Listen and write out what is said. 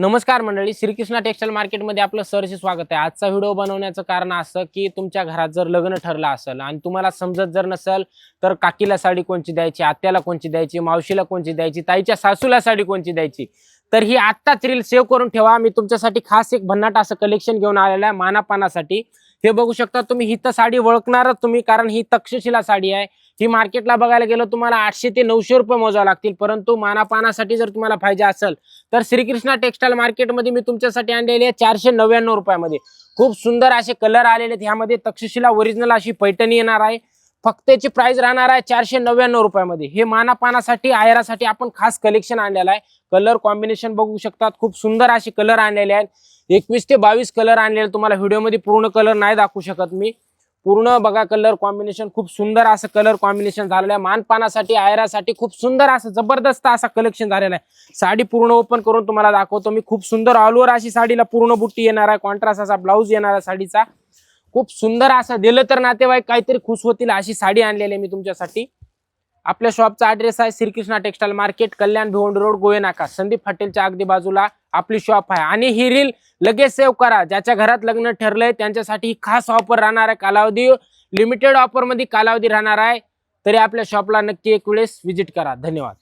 नमस्कार मंडळी श्रीकृष्णा टेक्सटाईल मार्केटमध्ये आपलं सरचे स्वागत आहे. आजचा व्हिडिओ बनवण्याचं कारण असं की तुमच्या घरात जर लग्न ठरलं असेल आणि तुम्हाला समजत जर नसेल तर काकीला साडी कोणची द्यायची आत्याला कोणची द्यायची मावशीला कोणची द्यायची ताईच्या सासूला साडी कोणची द्यायची तर ही आत्ताच रील सेव्ह करून ठेवा. मी तुमच्यासाठी खास एक भन्नाट असं कलेक्शन घेऊन आलेलं आहे मानापानासाठी हे बघू शकता तुम्ही ही तर साडी ओळखणारच तुम्ही कारण ही तक्षशिला साडी आहे. ही मार्केटला बघायला गेलं तुम्हाला आठशे ते नऊशे रुपये मोजावं लागतील. परंतु मानापानासाठी जर तुम्हाला पाहिजे असेल तर श्रीकृष्णा टेक्सटाईल मार्केटमध्ये मी तुमच्यासाठी आणलेली आहे चारशे नव्याण्णव रुपयामध्ये. खूप सुंदर असे कलर आलेले आहेत. ह्यामध्ये तक्षशिला ओरिजिनल अशी पैठणी येणार आहे. फक्त याची प्राइस राहणार आहे चारशे नव्याण्णव रुपयामध्ये. हे मानापानासाठी आयरासाठी आपण खास कलेक्शन आणलेलं आहे. कलर कॉम्बिनेशन बघू शकतात. खूप सुंदर असे कलर आणलेले आहेत. एकवीस ते बावीस कलर आणलेले तुम्हाला व्हिडिओमध्ये पूर्ण कलर नाही दाखवू शकत मी. पूर्ण बघा कलर कॉम्बिनेशन खूप सुंदर असं कलर कॉम्बिनेशन झालेलं आहे. मानपानासाठी आयरासाठी खूप सुंदर असं जबरदस्त असं कलेक्शन झालेलं आहे. साडी पूर्ण ओपन करून तुम्हाला दाखवतो मी. खूप सुंदर ऑल ओव्हर अशी साडीला पूर्ण बुट्टी येणार आहे. कॉन्ट्रास्ट असा ब्लाऊज येणार आहे साडीचा. खूप सुंदर असं दिलं तर नातेवाईक काहीतरी खुश होतील अशी साडी आणलेली आहे मी तुमच्यासाठी. आपल्या शॉपचा ॲड्रेस आहे Shrikrishna textile market Kalyan Bhiwandi road Gove Sandeep हॉटेलच्या अगदी बाजूला आपली शॉप आहे. आणि ही रील लगेच सेव्ह करा. ज्याच्या घरात लग्न ठरलंय त्यांच्यासाठी ही खास ऑफर राहणार आहे कालावधी. लिमिटेड ऑफरमध्ये कालावधी राहणार आहे. तरी आपल्या शॉपला नक्की एक वेळेस व्हिजिट करा. धन्यवाद.